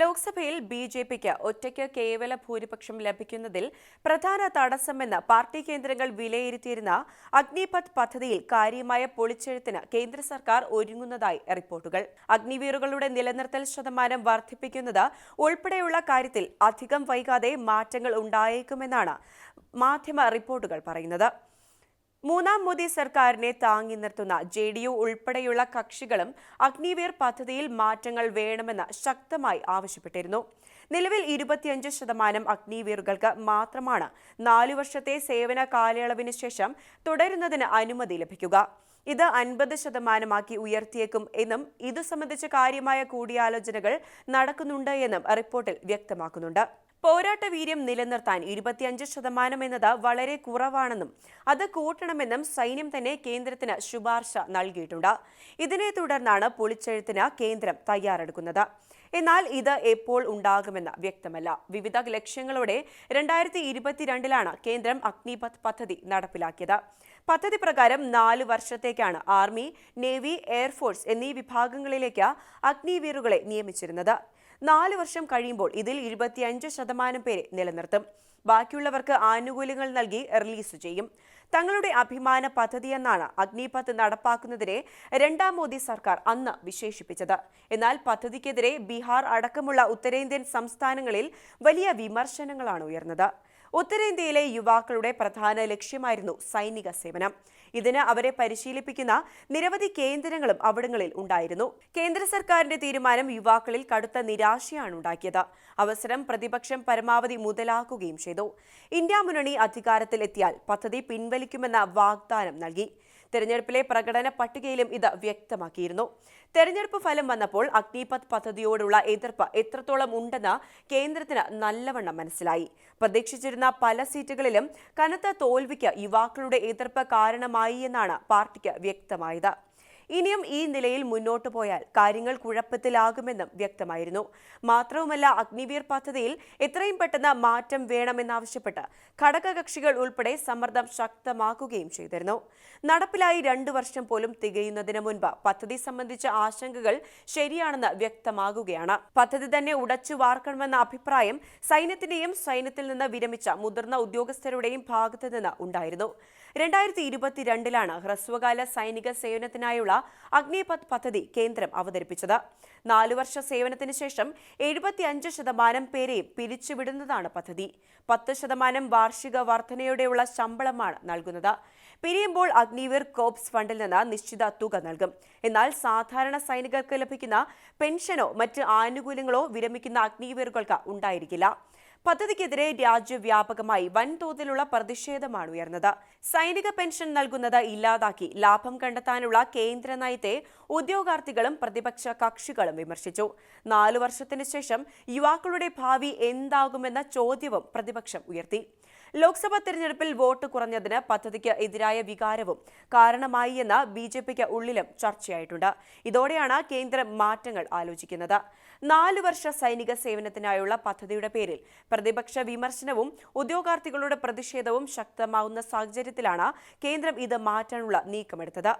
ലോക്സഭയിൽ B J പിക്ക് ഒറ്റയ്ക്ക് കേവല ഭൂരിപക്ഷം ലഭിക്കുന്നതിൽ പ്രധാന തടസ്സമെന്ന് പാർട്ടി കേന്ദ്രങ്ങൾ വിലയിരുത്തിയിരുന്ന അഗ്നിപഥ് പദ്ധതിയിൽ കാര്യമായ പൊളിച്ചെഴുത്തിന് കേന്ദ്ര സർക്കാർ ഒരുങ്ങുന്നതായി റിപ്പോർട്ടുകൾ. അഗ്നിവീറുകളുടെ നിലനിർത്തൽ ശതമാനം വർദ്ധിപ്പിക്കുന്നത് ഉൾപ്പെടെയുള്ള കാര്യത്തിൽ അധികം വൈകാതെ മാറ്റങ്ങൾ ഉണ്ടായേക്കുമെന്നാണ് മാധ്യമ റിപ്പോർട്ടുകൾ പറയുന്നത്. മൂന്നാം മോദി സർക്കാരിനെ താങ്ങി നിർത്തുന്ന ജെ ഡി യു ഉൾപ്പെടെയുള്ള കക്ഷികളും അഗ്നിവീർ പദ്ധതിയിൽ മാറ്റങ്ങൾ വേണമെന്ന് ശക്തമായി ആവശ്യപ്പെട്ടിരുന്നു. നിലവിൽ ഇരുപത്തിയഞ്ച് ശതമാനം അഗ്നിവീറുകൾക്ക് മാത്രമാണ് നാലു വർഷത്തെ സേവന കാലയളവിന് ശേഷം തുടരുന്നതിന് അനുമതി ലഭിക്കുക. ഇത് അൻപത് ശതമാനമാക്കി ഉയർത്തിയേക്കും എന്നും ഇതു സംബന്ധിച്ച കാര്യമായ കൂടിയാലോചനകൾ നടക്കുന്നുണ്ട് എന്നും റിപ്പോർട്ടിൽ വ്യക്തമാക്കുന്നുണ്ട്. പോരാട്ട വീര്യം നിലനിർത്താൻ ഇരുപത്തിയഞ്ച് ശതമാനം എന്നത് വളരെ കുറവാണെന്നും അത് കൂട്ടണമെന്നും സൈന്യം തന്നെ കേന്ദ്രത്തിന് ശുപാർശ നൽകിയിട്ടുണ്ട്. ഇതിനെ തുടർന്നാണ് പൊളിച്ചെഴുത്തിന് കേന്ദ്രം തയ്യാറെടുക്കുന്നത്. എന്നാൽ ഇത് എപ്പോൾ ഉണ്ടാകുമെന്ന് വ്യക്തമല്ല. വിവിധ ലക്ഷ്യങ്ങളോടെ രണ്ടായിരത്തി ഇരുപത്തിരണ്ടിലാണ് കേന്ദ്രം അഗ്നിപഥ് പദ്ധതി നടപ്പിലാക്കിയത്. പദ്ധതി പ്രകാരം നാല് വർഷത്തേക്കാണ് ആർമി നേവി എയർഫോഴ്സ് എന്നീ വിഭാഗങ്ങളിലേക്ക് അഗ്നിവീറുകളെ നിയമിച്ചിരുന്നത്. നാല് വർഷം കഴിയുമ്പോൾ ഇതിൽ ഇരുപത്തിയഞ്ച് ശതമാനം പേരെ നിലനിർത്തും. ബാക്കിയുള്ളവർക്ക് ആനുകൂല്യങ്ങൾ നൽകി റിലീസ് ചെയ്യും. തങ്ങളുടെ അഭിമാന പദ്ധതിയെന്നാണ് അഗ്നിപത്ത് നടപ്പാക്കുന്നതിനെ രണ്ടാം മോദി സർക്കാർ അന്ന് വിശേഷിപ്പിച്ചത്. എന്നാൽ പദ്ധതിക്കെതിരെ ബീഹാർ അടക്കമുള്ള ഉത്തരേന്ത്യൻ സംസ്ഥാനങ്ങളിൽ വലിയ വിമർശനങ്ങളാണ് ഉയർന്നത്. ഉത്തരേന്ത്യയിലെ യുവാക്കളുടെ പ്രധാന ലക്ഷ്യമായിരുന്നു സൈനിക സേവനം. ഇതിന് അവരെ പരിശീലിപ്പിക്കുന്ന നിരവധി കേന്ദ്രങ്ങളും അവിടങ്ങളിൽ ഉണ്ടായിരുന്നു. കേന്ദ്ര സർക്കാരിന്റെ തീരുമാനം യുവാക്കളിൽ കടുത്ത നിരാശയാണ് ഉണ്ടാക്കിയത്. അവസരം പ്രതിപക്ഷം പരമാവധി മുതലാക്കുകയും ചെയ്തു. ഇന്ത്യ മുന്നണി അധികാരത്തിലെത്തിയാൽ പദ്ധതി പിൻവലിക്കുമെന്ന വാഗ്ദാനം നൽകി. തെരഞ്ഞെടുപ്പിലെ പ്രകടന പട്ടികയിലും ഇത് വ്യക്തമാക്കിയിരുന്നു. തെരഞ്ഞെടുപ്പ് ഫലം വന്നപ്പോൾ അഗ്നിപഥ് പദ്ധതിയോടുള്ള എതിർപ്പ് എത്രത്തോളം ഉണ്ടെന്ന് കേന്ദ്രത്തിന് നല്ലവണ്ണം മനസ്സിലായി. പ്രതീക്ഷിച്ചിരുന്ന പല സീറ്റുകളിലും കനത്ത തോൽവിക്ക് യുവാക്കളുടെ എതിർപ്പ് കാരണമായി എന്നാണ് പാർട്ടിക്ക് വ്യക്തമായത്. ഇനിയും ഈ നിലയിൽ മുന്നോട്ടു പോയാൽ കാര്യങ്ങൾ കുഴപ്പത്തിലാകുമെന്നും വ്യക്തമായിരുന്നു. മാത്രവുമല്ല അഗ്നിവീർ പദ്ധതിയിൽ എത്രയും പെട്ടെന്ന് മാറ്റം വേണമെന്നാവശ്യപ്പെട്ട് ഘടകകക്ഷികൾ ഉൾപ്പെടെ സമ്മർദ്ദം ശക്തമാക്കുകയും ചെയ്തിരുന്നു. നടപ്പിലായി രണ്ടു വർഷം പോലും തികയുന്നതിന് മുൻപ് പദ്ധതി സംബന്ധിച്ച ആശങ്കകൾ ശരിയാണെന്ന് വ്യക്തമാകുകയാണ്. പദ്ധതി തന്നെ ഉടച്ചു വാർക്കണമെന്ന അഭിപ്രായം സൈന്യത്തിന്റെയും സൈന്യത്തിൽ നിന്ന് വിരമിച്ച മുതിർന്ന ഉദ്യോഗസ്ഥരുടെയും ഭാഗത്തു നിന്ന് ഉണ്ടായിരുന്നു. രണ്ടായിരത്തി ഇരുപത്തിരണ്ടിലാണ് ഹ്രസ്വകാല സൈനിക സേവനത്തിനായുള്ള അഗ്നിപഥ് പദ്ധതി കേന്ദ്രം അവതരിപ്പിച്ചത്. നാലു വർഷ സേവനത്തിന് ശേഷം എഴുപത്തിയഞ്ച് ശതമാനം പേരെ പിരിച്ചുവിടുന്നതാണ് പദ്ധതി. പത്ത് ശതമാനം വാർഷിക വർധനയോടെയുള്ള ശമ്പളമാണ് നൽകുന്നത്. പിരിയുമ്പോൾ അഗ്നിവീർ കോപ്സ് ഫണ്ടിൽ നിന്ന് നിശ്ചിത തുക നൽകും. എന്നാൽ സാധാരണ സൈനികർക്ക് ലഭിക്കുന്ന പെൻഷനോ മറ്റ് ആനുകൂല്യങ്ങളോ വിരമിക്കുന്ന അഗ്നിവീറുകൾക്ക് ഉണ്ടായിരിക്കില്ല. പദ്ധതിക്കെതിരെ രാജ്യവ്യാപകമായി വൻതോതിലുള്ള പ്രതിഷേധമാണ് ഉയർന്നത്. സൈനിക പെൻഷൻ നൽകുന്നത് ഇല്ലാതാക്കി ലാഭം കണ്ടെത്താനുള്ള കേന്ദ്ര നയത്തെ ഉദ്യോഗാർത്ഥികളും പ്രതിപക്ഷ കക്ഷികളും വിമർശിച്ചു. നാലു വർഷത്തിനു ശേഷം യുവാക്കളുടെ ഭാവി എന്താകുമെന്ന ചോദ്യവും പ്രതിപക്ഷം ഉയർത്തി. ലോക്സഭാ തെരഞ്ഞെടുപ്പിൽ വോട്ട് കുറഞ്ഞതിന് പദ്ധതിക്ക് എതിരായ വികാരവും കാരണമായി എന്ന് ബി ജെ പിക്ക് ഉള്ളിലും ചർച്ചയായിട്ടുണ്ട്. ഇതോടെയാണ് കേന്ദ്രം മാറ്റങ്ങൾ ആലോചിക്കുന്നത്. നാലു വർഷ സൈനിക സേവനത്തിനായുള്ള പദ്ധതിയുടെ പേരിൽ പ്രതിപക്ഷ വിമർശനവും ഉദ്യോഗാർത്ഥികളുടെ പ്രതിഷേധവും ശക്തമാവുന്ന സാഹചര്യത്തിലാണ് കേന്ദ്രം ഇത് മാറ്റാനുള്ള നീക്കമെടുത്തത്.